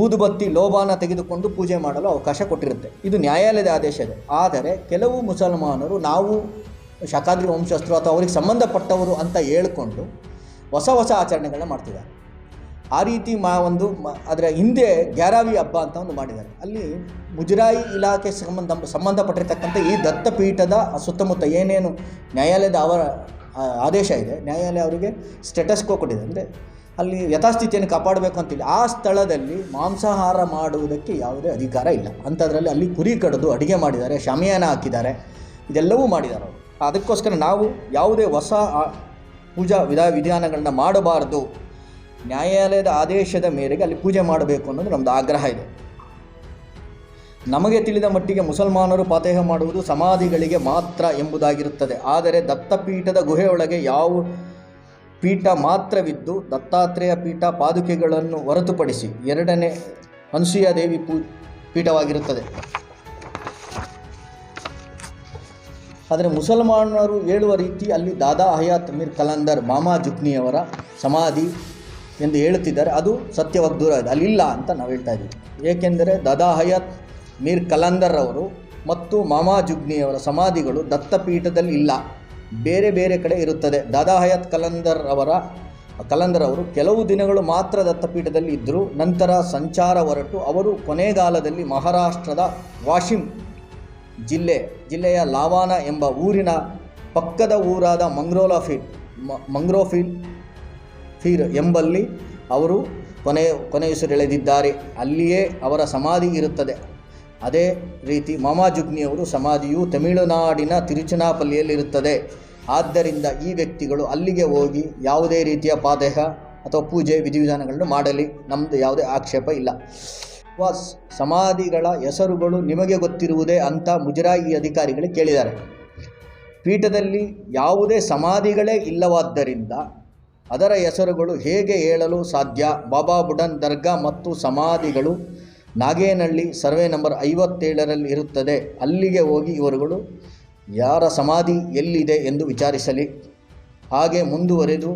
ಊದುಬತ್ತಿ ಲೋಬಾನ ತೆಗೆದುಕೊಂಡು ಪೂಜೆ ಮಾಡಲು ಅವಕಾಶ ಕೊಟ್ಟಿರುತ್ತೆ. ಇದು ನ್ಯಾಯಾಲಯದ ಆದೇಶ ಇದೆ. ಆದರೆ ಕೆಲವು ಮುಸಲ್ಮಾನರು ನಾವು ಶಕಾದ್ರಿ ವಂಶಸ್ಥರು ಅಥವಾ ಅವರಿಗೆ ಸಂಬಂಧಪಟ್ಟವರು ಅಂತ ಹೇಳ್ಕೊಂಡು ಹೊಸ ಹೊಸ ಆಚರಣೆಗಳನ್ನ ಮಾಡ್ತಿದ್ದಾರೆ. ಆ ರೀತಿ ಮಾ ಒಂದು ಅದರ ಹಿಂದೆ ಗ್ಯಾರಾವಿ ಹಬ್ಬ ಅಂತ ಒಂದು ಮಾಡಿದ್ದಾರೆ. ಅಲ್ಲಿ ಮುಜರಾಯಿ ಇಲಾಖೆ ಸಂಬಂಧ ಸಂಬಂಧಪಟ್ಟಿರ್ತಕ್ಕಂಥ ಈ ದತ್ತಪೀಠದ ಸುತ್ತಮುತ್ತ ಏನೇನು ನ್ಯಾಯಾಲಯದ ಅವರ ಆದೇಶ ಇದೆ, ನ್ಯಾಯಾಲಯ ಅವರಿಗೆ ಸ್ಟೇಟಸ್ ಕೋ ಕೊಟ್ಟಿದೆ. ಅಂದರೆ ಅಲ್ಲಿ ಯಥಾಸ್ಥಿತಿಯನ್ನು ಕಾಪಾಡಬೇಕು ಅಂತೇಳಿ ಆ ಸ್ಥಳದಲ್ಲಿ ಮಾಂಸಾಹಾರ ಮಾಡುವುದಕ್ಕೆ ಯಾವುದೇ ಅಧಿಕಾರ ಇಲ್ಲ. ಅಂಥದ್ರಲ್ಲಿ ಅಲ್ಲಿ ಕುರಿ ಕಡಿದು ಅಡುಗೆ ಮಾಡಿದ್ದಾರೆ, ಶಾಮಿಯಾನ ಹಾಕಿದ್ದಾರೆ, ಇದೆಲ್ಲವೂ ಮಾಡಿದ್ದಾರೆ ಅವರು. ಅದಕ್ಕೋಸ್ಕರ ನಾವು ಯಾವುದೇ ಹೊಸ ಪೂಜಾ ವಿಧ ವಿಧಾನಗಳನ್ನ ಮಾಡಬಾರ್ದು. ನ್ಯಾಯಾಲಯದ ಆದೇಶದ ಮೇರೆಗೆ ಅಲ್ಲಿ ಪೂಜೆ ಮಾಡಬೇಕು ಅನ್ನೋದು ನಮ್ಮದು ಆಗ್ರಹ ಇದೆ. ನಮಗೆ ತಿಳಿದ ಮಟ್ಟಿಗೆ ಮುಸಲ್ಮಾನರು ಫಾತೇಹ ಮಾಡುವುದು ಸಮಾಧಿಗಳಿಗೆ ಮಾತ್ರ ಎಂಬುದಾಗಿರುತ್ತದೆ. ಆದರೆ ದತ್ತಪೀಠದ ಗುಹೆಯೊಳಗೆ ಯಾವ ಪೀಠ ಮಾತ್ರವಿದ್ದು ದತ್ತಾತ್ರೇಯ ಪೀಠ ಪಾದುಕೆಗಳನ್ನು ಹೊರತುಪಡಿಸಿ ಎರಡನೇ ಅನ್ಸೂಯ ದೇವಿ ಪೂ, ಪೀಠವಾಗಿರುತ್ತದೆ. ಆದರೆ ಮುಸಲ್ಮಾನರು ಹೇಳುವ ರೀತಿ ಅಲ್ಲಿ ದಾದಾ ಹಯಾತ್ ಮೀರ್ ಕಲಂದರ್ ಮಾಮಾ ಜುಕ್ನಿಯವರ ಸಮಾಧಿ ಎಂದು ಹೇಳುತ್ತಿದ್ದಾರೆ. ಅದು ಸತ್ಯವಾಗಿ ದೂರ ಇದೆ. ಅಲ್ಲಿಲ್ಲ ಅಂತ ನಾವು ಹೇಳ್ತಾ ಇದ್ದೀವಿ. ಏಕೆಂದರೆ ದಾದಾ ಹಯಾತ್ ಮೀರ್ ಕಲಂದರ್ ಅವರು ಮತ್ತು ಮಾಮಾ ಜುಗ್ನಿಯವರ ಸಮಾಧಿಗಳು ದತ್ತಪೀಠದಲ್ಲಿ ಇಲ್ಲ. ಬೇರೆ ಬೇರೆ ಕಡೆ ಇರುತ್ತದೆ. ದಾದಾ ಹಯಾತ್ ಕಲಂದರ್ ಅವರ, ಕಲಂದರ್ ಅವರು ಕೆಲವು ದಿನಗಳು ಮಾತ್ರ ದತ್ತಪೀಠದಲ್ಲಿ ಇದ್ದರು. ನಂತರ ಸಂಚಾರ ಹೊರಟು. ಅವರು ಕೊನೆಗಾಲದಲ್ಲಿ ಮಹಾರಾಷ್ಟ್ರದ ವಾಶಿಂ ಜಿಲ್ಲೆ, ಜಿಲ್ಲೆಯ ಲಾವಾನ ಎಂಬ ಊರಿನ ಪಕ್ಕದ ಊರಾದ ಮಂಗ್ರೋಲಾಫಿಲ್ ಮ ಮಂಗ್ರೋಫೀಲ್ ಫೀರ್ ಎಂಬಲ್ಲಿ ಅವರು ಕೊನೆ, ಕೊನೆಯುಸಿರೆಳೆದಿದ್ದಾರೆ. ಅಲ್ಲಿಯೇ ಅವರ ಸಮಾಧಿ ಇರುತ್ತದೆ. ಅದೇ ರೀತಿ ಮಾಮಾ ಜುಗ್ನಿಯವರು ಸಮಾಧಿಯು ತಮಿಳುನಾಡಿನ ತಿರುಚನಾಪಲ್ಲಿಯಲ್ಲಿರುತ್ತದೆ. ಆದ್ದರಿಂದ ಈ ವ್ಯಕ್ತಿಗಳು ಅಲ್ಲಿಗೆ ಹೋಗಿ ಯಾವುದೇ ರೀತಿಯ ಪಾದೇಹ ಅಥವಾ ಪೂಜೆ ವಿಧಿವಿಧಾನಗಳನ್ನು ಮಾಡಲಿ. ನಮ್ಮದು ಯಾವುದೇ ಆಕ್ಷೇಪ ಇಲ್ಲ. ವಾಸ್, ಸಮಾಧಿಗಳ ಹೆಸರುಗಳು ನಿಮಗೆ ಗೊತ್ತಿರುವುದೇ ಅಂತ ಮುಜರಾಯಿ ಅಧಿಕಾರಿಗಳು ಕೇಳಿದ್ದಾರೆ. ಪೀಠದಲ್ಲಿ ಯಾವುದೇ ಸಮಾಧಿಗಳೇ ಇಲ್ಲವಾದ್ದರಿಂದ ಅದರ ಹೆಸರುಗಳು ಹೇಗೆ ಹೇಳಲು ಸಾಧ್ಯ? ಬಾಬಾ ಬುಡನ್ ದರ್ಗಾ ಮತ್ತು ಸಮಾಧಿಗಳು ನಾಗೇನಹಳ್ಳಿ ಸರ್ವೆ ನಂಬರ್ ಐವತ್ತೇಳರಲ್ಲಿ ಇರುತ್ತದೆ. ಅಲ್ಲಿಗೆ ಹೋಗಿ ಇವರುಗಳು, ಯಾರ ಸಮಾಧಿ ಎಲ್ಲಿದೆ ಎಂದು ವಿಚಾರಿಸಲಿ. ಹಾಗೆ ಮುಂದುವರೆದು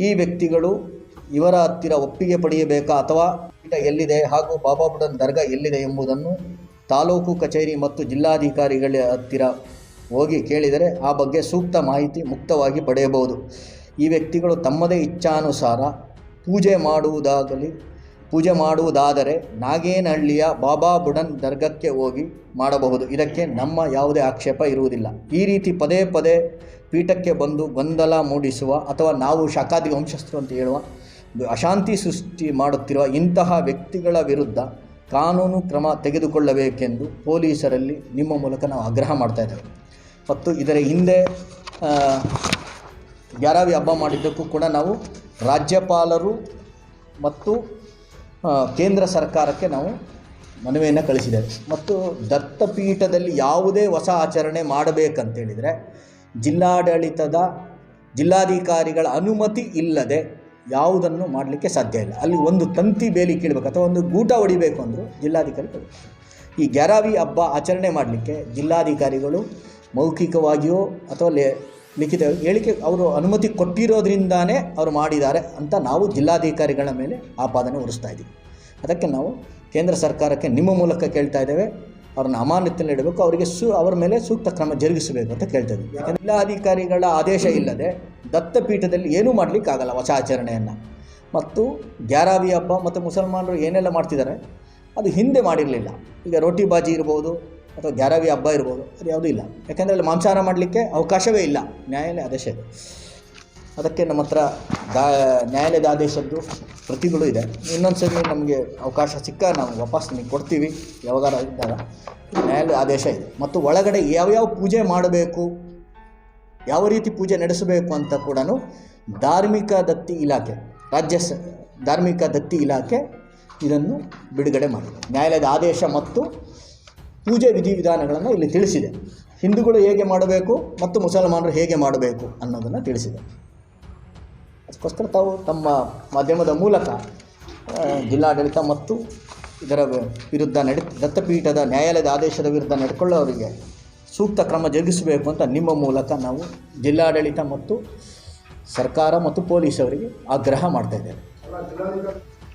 ಈ ವ್ಯಕ್ತಿಗಳು ಇವರ ಹತ್ತಿರ ಒಪ್ಪಿಗೆ ಪಡೆಯಬೇಕಾ ಅಥವಾ ಪೀಠ ಎಲ್ಲಿದೆ ಹಾಗೂ ಬಾಬಾ ಬುಡನ್ ದರ್ಗಾ ಎಲ್ಲಿದೆ ಎಂಬುದನ್ನು ತಾಲೂಕು ಕಚೇರಿ ಮತ್ತು ಜಿಲ್ಲಾಧಿಕಾರಿಗಳ ಹತ್ತಿರ ಹೋಗಿ ಕೇಳಿದರೆ ಆ ಬಗ್ಗೆ ಸೂಕ್ತ ಮಾಹಿತಿ ಮುಕ್ತವಾಗಿ ಪಡೆಯಬಹುದು. ಈ ವ್ಯಕ್ತಿಗಳು ತಮ್ಮದೇ ಇಚ್ಛಾನುಸಾರ ಪೂಜೆ ಮಾಡುವುದಾಗಲಿ ಪೂಜೆ ಮಾಡುವುದಾದರೆ ನಾಗೇನಹಳ್ಳಿಯ ಬಾಬಾ ಬುಡನ್ ದರ್ಗಕ್ಕೆ ಹೋಗಿ ಮಾಡಬಹುದು. ಇದಕ್ಕೆ ನಮ್ಮ ಯಾವುದೇ ಆಕ್ಷೇಪ ಇರುವುದಿಲ್ಲ. ಈ ರೀತಿ ಪದೇ ಪದೇ ಪೀಠಕ್ಕೆ ಬಂದು ಗೊಂದಲ ಮೂಡಿಸುವ ಅಥವಾ ನಾವು ಶಾಖಾದಿ ವಂಶಸ್ಥರು ಅಂತ ಹೇಳುವ ಅಶಾಂತಿ ಸೃಷ್ಟಿ ಮಾಡುತ್ತಿರುವ ಇಂತಹ ವ್ಯಕ್ತಿಗಳ ವಿರುದ್ಧ ಕಾನೂನು ಕ್ರಮ ತೆಗೆದುಕೊಳ್ಳಬೇಕೆಂದು ಪೊಲೀಸರಲ್ಲಿ ನಿಮ್ಮ ಮೂಲಕ ನಾವು ಆಗ್ರಹ ಮಾಡ್ತಾ ಇದ್ದೇವೆ. ಮತ್ತು ಇದರ ಹಿಂದೆ ಆ, ಗ್ಯಾರಾವಿ ಹಬ್ಬ ಮಾಡಿದ್ದಕ್ಕೂ ಕೂಡ ನಾವು ರಾಜ್ಯಪಾಲರು ಮತ್ತು ಕೇಂದ್ರ ಸರ್ಕಾರಕ್ಕೆ ನಾವು ಮನವಿಯನ್ನು ಕಳಿಸಿದ್ದೇವೆ. ಮತ್ತು ದತ್ತಪೀಠದಲ್ಲಿ ಯಾವುದೇ ಹೊಸ ಆಚರಣೆ ಮಾಡಬೇಕಂತೇಳಿದರೆ ಜಿಲ್ಲಾಡಳಿತದ ಜಿಲ್ಲಾಧಿಕಾರಿಗಳ ಅನುಮತಿ ಇಲ್ಲದೆ ಯಾವುದನ್ನು ಮಾಡಲಿಕ್ಕೆ ಸಾಧ್ಯ ಇಲ್ಲ. ಅಲ್ಲಿ ಒಂದು ತಂತಿ ಬೇಲಿ ಕೀಳಬೇಕು ಅಥವಾ ಒಂದು ಗೂಟ ಹೊಡಿಬೇಕು ಅಂದರೂ ಜಿಲ್ಲಾಧಿಕಾರಿಗಳು ಈ ಗ್ಯಾರಾವಿ ಹಬ್ಬ ಆಚರಣೆ ಮಾಡಲಿಕ್ಕೆ ಜಿಲ್ಲಾಧಿಕಾರಿಗಳು ಮೌಖಿಕವಾಗಿಯೋ ಅಥವಾ ಲೇ ಲಿಖಿತ ಹೇಳಿಕೆ ಅವರು ಅನುಮತಿ ಕೊಟ್ಟಿರೋದ್ರಿಂದಾನೇ ಅವರು ಮಾಡಿದ್ದಾರೆ ಅಂತ ನಾವು ಜಿಲ್ಲಾಧಿಕಾರಿಗಳ ಮೇಲೆ ಆಪಾದನೆ ಹೊರಿಸ್ತಾ ಇದ್ದೀವಿ. ಅದಕ್ಕೆ ನಾವು ಕೇಂದ್ರ ಸರ್ಕಾರಕ್ಕೆ ನಿಮ್ಮ ಮೂಲಕ ಕೇಳ್ತಾ ಇದ್ದೇವೆ. ಅವ್ರನ್ನ ಅಮಾನತಿನಲ್ಲಿ ಇಡಬೇಕು. ಅವರಿಗೆ ಸು, ಅವರ ಮೇಲೆ ಸೂಕ್ತ ಕ್ರಮ ಜರುಗಿಸಬೇಕು ಅಂತ ಕೇಳ್ತಾ ಇದ್ದೀವಿ. ಜಿಲ್ಲಾಧಿಕಾರಿಗಳ ಆದೇಶ ಇಲ್ಲದೆ ದತ್ತಪೀಠದಲ್ಲಿ ಏನೂ ಮಾಡಲಿಕ್ಕಾಗಲ್ಲ ಆಚರಣೆಯನ್ನು ಮತ್ತು ಗ್ಯಾರಾವಿ ಹಬ್ಬ ಮತ್ತು ಮುಸಲ್ಮಾನರು ಏನೆಲ್ಲ ಮಾಡ್ತಿದ್ದಾರೆ, ಅದು ಹಿಂದೆ ಮಾಡಿರಲಿಲ್ಲ. ಈಗ ರೋಟಿ ಬಾಜಿ ಇರ್ಬೋದು ಅಥವಾ ಗ್ಯಾರಾವಿ ಹಬ್ಬ ಇರ್ಬೋದು, ಅದು ಯಾವುದೂ ಇಲ್ಲ. ಯಾಕೆಂದರೆ ಅಲ್ಲಿ ಮಾಂಸಾಹಾರ ಮಾಡಲಿಕ್ಕೆ ಅವಕಾಶವೇ ಇಲ್ಲ. ನ್ಯಾಯಾಲಯ ಆದೇಶ ಇದೆ. ಅದಕ್ಕೆ ನಮ್ಮ ಹತ್ರ ದಾ, ನ್ಯಾಯಾಲಯದ ಆದೇಶದ್ದು ಪ್ರತಿಗಳು ಇದೆ. ಇನ್ನೊಂದು ಸರಿ ನಮಗೆ ಅವಕಾಶ ಸಿಕ್ಕ ನಾವು ವಾಪಸ್ ನಿಮಗೆ ಕೊಡ್ತೀವಿ. ಯಾವಾಗಾರ ಇದ್ದಾಗ ನ್ಯಾಯಾಲಯ ಆದೇಶ ಇದೆ. ಮತ್ತು ಒಳಗಡೆ ಯಾವ್ಯಾವ ಪೂಜೆ ಮಾಡಬೇಕು, ಯಾವ ರೀತಿ ಪೂಜೆ ನಡೆಸಬೇಕು ಅಂತ ಕೂಡ ಧಾರ್ಮಿಕ ದತ್ತಿ ಇಲಾಖೆ, ರಾಜ್ಯ ಸ, ಧಾರ್ಮಿಕ ದತ್ತಿ ಇಲಾಖೆ ಇದನ್ನು ಬಿಡುಗಡೆ ಮಾಡಿದೆ. ನ್ಯಾಯಾಲಯದ ಆದೇಶ ಮತ್ತು ಪೂಜೆ ವಿಧಿವಿಧಾನಗಳನ್ನು ಇಲ್ಲಿ ತಿಳಿಸಿದೆ. ಹಿಂದೂಗಳು ಹೇಗೆ ಮಾಡಬೇಕು ಮತ್ತು ಮುಸಲ್ಮಾನರು ಹೇಗೆ ಮಾಡಬೇಕು ಅನ್ನೋದನ್ನು ತಿಳಿಸಿದೆ. ಅದಕ್ಕೋಸ್ಕರ ತಾವು ತಮ್ಮ ಮಾಧ್ಯಮದ ಮೂಲಕ ಜಿಲ್ಲಾಡಳಿತ ಮತ್ತು ಇದರ ವಿರುದ್ಧ ನಡೆ, ದತ್ತಪೀಠದ ನ್ಯಾಯಾಲಯದ ಆದೇಶದ ವಿರುದ್ಧ ನಡ್ಕೊಳ್ಳೋರಿಗೆ ಸೂಕ್ತ ಕ್ರಮ ಜರುಗಿಸಬೇಕು ಅಂತ ನಿಮ್ಮ ಮೂಲಕ ನಾವು ಜಿಲ್ಲಾಡಳಿತ ಮತ್ತು ಸರ್ಕಾರ ಮತ್ತು ಪೊಲೀಸವರಿಗೆ ಆಗ್ರಹ ಮಾಡ್ತಾ ಇದ್ದೇವೆ.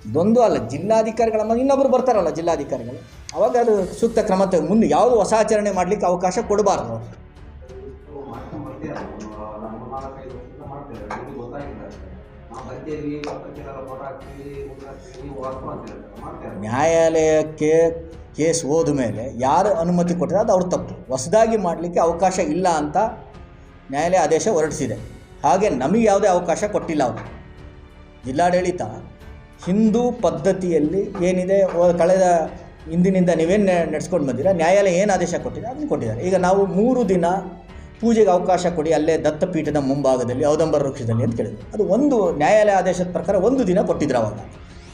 ಇದೊಂದು ಅಲ್ಲ, ಜಿಲ್ಲಾಧಿಕಾರಿಗಳ ಇನ್ನೊಬ್ಬರು ಬರ್ತಾರಲ್ಲ ಜಿಲ್ಲಾಧಿಕಾರಿಗಳು. ಅವಾಗ ಅದು ಸೂಕ್ತ ಕ್ರಮ ತೆಗೆ ಮುಂದೆ ಯಾವುದು ಹೊಸ ಆಚರಣೆ ಮಾಡಲಿಕ್ಕೆ ಅವಕಾಶ ಕೊಡಬಾರ್ದು. ನ್ಯಾಯಾಲಯಕ್ಕೆ ಕೇಸ್ ಹೋದ ಮೇಲೆ ಯಾರು ಅನುಮತಿ ಕೊಟ್ಟರೆ ಅದು ಅವ್ರ ತಪ್ಪು. ಹೊಸದಾಗಿ ಮಾಡಲಿಕ್ಕೆ ಅವಕಾಶ ಇಲ್ಲ ಅಂತ ನ್ಯಾಯಾಲಯ ಆದೇಶ ಹೊರಡಿಸಿದೆ. ಹಾಗೆ ನಮಗೆ ಯಾವುದೇ ಅವಕಾಶ ಕೊಟ್ಟಿಲ್ಲ ಅವರು. ಜಿಲ್ಲಾಡಳಿತ ಹಿಂದೂ ಪದ್ಧತಿಯಲ್ಲಿ ಏನಿದೆ ಕಳೆದ ಇಂದಿನಿಂದ ನೀವೇನು ನಡೆಸ್ಕೊಂಡು ಬಂದಿರ? ನ್ಯಾಯಾಲಯ ಏನು ಆದೇಶ ಕೊಟ್ಟಿದೆ? ಅದನ್ನು ಕೊಟ್ಟಿದ್ದಾರೆ. ಈಗ ನಾವು ಮೂರು ದಿನ ಪೂಜೆಗೆ ಅವಕಾಶ ಕೊಡಿ, ಅಲ್ಲೇ ದತ್ತಪೀಠದ ಮುಂಭಾಗದಲ್ಲಿ, ಔದಂಬರ ವೃಕ್ಷದಲ್ಲಿ ಅಂತ ಕೇಳಿದ್ರು. ಅದು ಒಂದು ನ್ಯಾಯಾಲಯ ಆದೇಶದ ಪ್ರಕಾರ ಒಂದು ದಿನ ಕೊಟ್ಟಿದ್ರು ಅವಾಗ.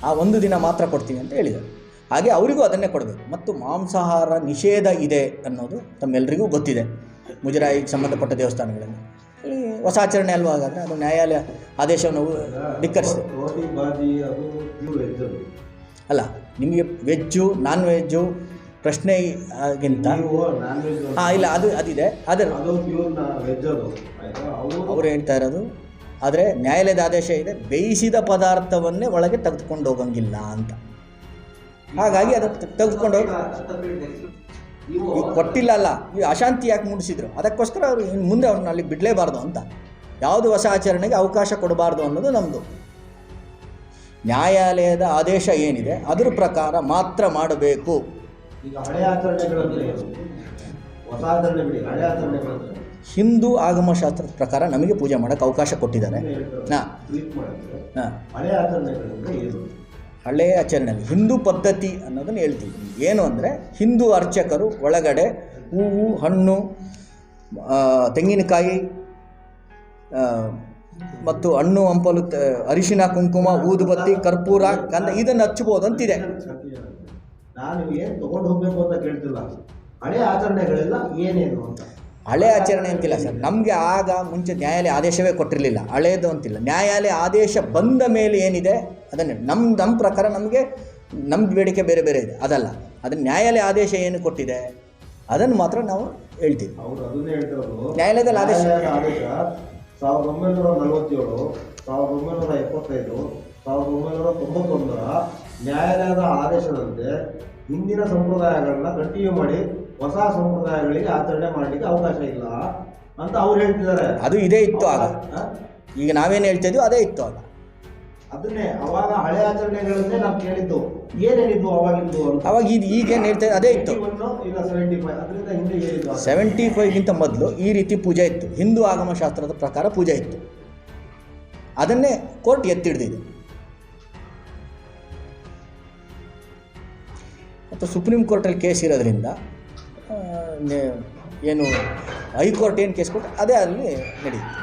ಆ ಒಂದು ದಿನ ಮಾತ್ರ ಕೊಡ್ತೀವಿ ಅಂತ ಹೇಳಿದರು ಹಾಗೆ ಅವರಿಗೂ ಅದನ್ನೇ ಕೊಡಬೇಕು. ಮತ್ತು ಮಾಂಸಾಹಾರ ನಿಷೇಧ ಇದೆ ಅನ್ನೋದು ತಮ್ಮೆಲ್ಲರಿಗೂ ಗೊತ್ತಿದೆ. ಮುಜರಾಯಿಗೆ ಸಂಬಂಧಪಟ್ಟ ದೇವಸ್ಥಾನಗಳಲ್ಲಿ. ಹೊಸ ಆಚರಣೆ ಅಲ್ವಾ ಹಾಗಾದರೆ? ಅದು ನ್ಯಾಯಾಲಯ ಆದೇಶವನ್ನು ಧಿಕ್ಕರಿಸಿದೆ. ಅಲ್ಲ ನಿಮಗೆ ವೆಜ್ಜು ನಾನ್ ವೆಜ್ಜು ಪ್ರಶ್ನೆ ಆಗಿಂತ? ಹಾಂ ಇಲ್ಲ ಅದು ಅದಿದೆ. ಆಯ್ತಾ? ಅವರು ಹೇಳ್ತಾ ಇರೋದು ಆದರೆ ನ್ಯಾಯಾಲಯದ ಆದೇಶ ಇದೆ ಬೇಯಿಸಿದ ಪದಾರ್ಥವನ್ನೇ ಒಳಗೆ ತೆಗೆದುಕೊಂಡು ಹೋಗಂಗಿಲ್ಲ ಅಂತ. ಹಾಗಾಗಿ ಅದು ತೆಗೆದುಕೊಂಡು ಹೋಗಿ ಕೊಟ್ಟಿಲ್ಲ ಅಲ್ಲ ಈ ಅಶಾಂತಿ ಯಾಕೆ ಮೂಡಿಸಿದ್ರು? ಅದಕ್ಕೋಸ್ಕರ ಅವರು ಇನ್ನು ಮುಂದೆ ಅವ್ರನ್ನ ಅಲ್ಲಿ ಬಿಡಲೇಬಾರ್ದು ಅಂತ. ಯಾವುದು ಹೊಸ ಆಚರಣೆಗೆ ಅವಕಾಶ ಕೊಡಬಾರ್ದು ಅನ್ನೋದು ನಮ್ಮದು ನ್ಯಾಯಾಲಯದ ಆದೇಶ ಏನಿದೆ ಅದರ ಪ್ರಕಾರ ಮಾತ್ರ ಮಾಡಬೇಕು. ಹಿಂದೂ ಆಗಮಶಾಸ್ತ್ರದ ಪ್ರಕಾರ ನಮಗೆ ಪೂಜೆ ಮಾಡೋಕ್ಕೆ ಅವಕಾಶ ಕೊಟ್ಟಿದ್ದಾರೆ. ಹಾಂ ಹಾಂ ಹಳೆಯ ಆಚರಣೆ ಹಿಂದೂ ಪದ್ಧತಿ ಅನ್ನೋದನ್ನು ಹೇಳ್ತೀವಿ. ಏನು ಅಂದರೆ ಹಿಂದೂ ಅರ್ಚಕರು ಒಳಗಡೆ ಹೂವು ಹಣ್ಣು ತೆಂಗಿನಕಾಯಿ ಮತ್ತು ಹಣ್ಣು ಹಂಪಲು ಅರಿಶಿನ ಕುಂಕುಮ ಊದುಬತ್ತಿ ಕರ್ಪೂರ ಗಂಧ ಇದನ್ನು ಹಚ್ಚಬಹುದು ಅಂತಿದೆ. ನಾನು ಏನು ತಗೊಂಡು ಹೋಗ್ಬೇಕು ಅಂತ ಕೇಳ್ತಿಲ್ಲ ಹಳೆ ಆಚರಣೆಗಳೆಲ್ಲ ಏನೇನು ಅಂತ ಹಳೆ ಆಚರಣೆ ಅಂತಿಲ್ಲ ಸರ್. ನಮಗೆ ಆಗ ಮುಂಚೆ ನ್ಯಾಯಾಲಯ ಆದೇಶವೇ ಕೊಟ್ಟಿರಲಿಲ್ಲ. ಹಳೇದು ಅಂತಿಲ್ಲ. ನ್ಯಾಯಾಲಯ ಆದೇಶ ಬಂದ ಮೇಲೆ ಏನಿದೆ? ಅದನ್ನೇ. ನಮ್ಮ ನಮ್ಮ ಪ್ರಕಾರ ನಮಗೆ ನಮ್ಮ ಬೇಡಿಕೆ ಬೇರೆ ಬೇರೆ ಇದೆ. ಅದಲ್ಲ. ಅದನ್ನು ನ್ಯಾಯಾಲಯ ಆದೇಶ ಏನು ಕೊಟ್ಟಿದೆ? ಅದನ್ನು ಮಾತ್ರ ನಾವು ಹೇಳ್ತೀವಿ. ನ್ಯಾಯಾಲಯದಲ್ಲಿ ಆದೇಶ- ನ್ಯಾಯಾಲಯದ ಆದೇಶ ಸಾವಿರದ ಒಂಬೈನೂರ ನಲವತ್ತೇಳು ಸಾವಿರದ ಒಂಬೈನೂರ ಎಪ್ಪತ್ತೈದು ಸಾವಿರದ ಒಂಬೈನೂರ ತೊಂಬತ್ತೊಂದರ ನ್ಯಾಯಾಲಯದ ಆದೇಶದಂತೆ ಹಿಂದಿನ ಸಂಪ್ರದಾಯಗಳನ್ನ ಕಂಟಿನ್ಯೂ ಮಾಡಿ ಹೊಸ ಸಂಪ್ರದಾಯಗಳಿಗೆ ಆಚರಣೆ ಮಾಡಲಿಕ್ಕೆ ಅವಕಾಶ ಇಲ್ಲ ಅಂತ ಅವ್ರು ಹೇಳ್ತಿದ್ದಾರೆ. ಅದು ಇದೇ ಇತ್ತು ಆಗ. ಈಗ ನಾವೇನು ಹೇಳ್ತಾ ಇದ್ವಿ ಅದೇ ಇತ್ತು ಆಗ. ಅದನ್ನೇ ಅವಾಗ ಹಳೆ ಆಚರಣೆಗಳನ್ನೇ ನಾವು ಕೇಳಿದ್ದು. ಏನೇನಿದ್ವು ಅವಾಗಿದ್ದು ಅಂತ. ಅವಾಗ ಇದು ಈಗೇನು ಹೇಳ್ತಾ ಇದ್ವಿ ಅದೇ ಇತ್ತು. 71 ಇಲ್ಲ ಸೆವೆಂಟಿ ಫೈವ್ ಅದರಿಂದ ಹಿಂದೆ ಸೆವೆಂಟಿ ಫೈವ್ಗಿಂತ ಮೊದಲು ಈ ರೀತಿ ಪೂಜೆ ಇತ್ತು. ಹಿಂದೂ ಆಗಮಶಾಸ್ತ್ರದ ಪ್ರಕಾರ ಪೂಜೆ ಇತ್ತು. ಅದನ್ನೇ ಕೋರ್ಟ್ ಎತ್ತಿಡ್ದಿದೆ ಮತ್ತು ಸುಪ್ರೀಂ ಕೋರ್ಟಲ್ಲಿ ಕೇಸ್ ಇರೋದ್ರಿಂದ ಏನು ಹೈಕೋರ್ಟ್ ಏನು ಕೇಸ್ ಕೊಟ್ಟು ಅದೇ ಅಲ್ಲಿ ನಡೆಯುತ್ತೆ.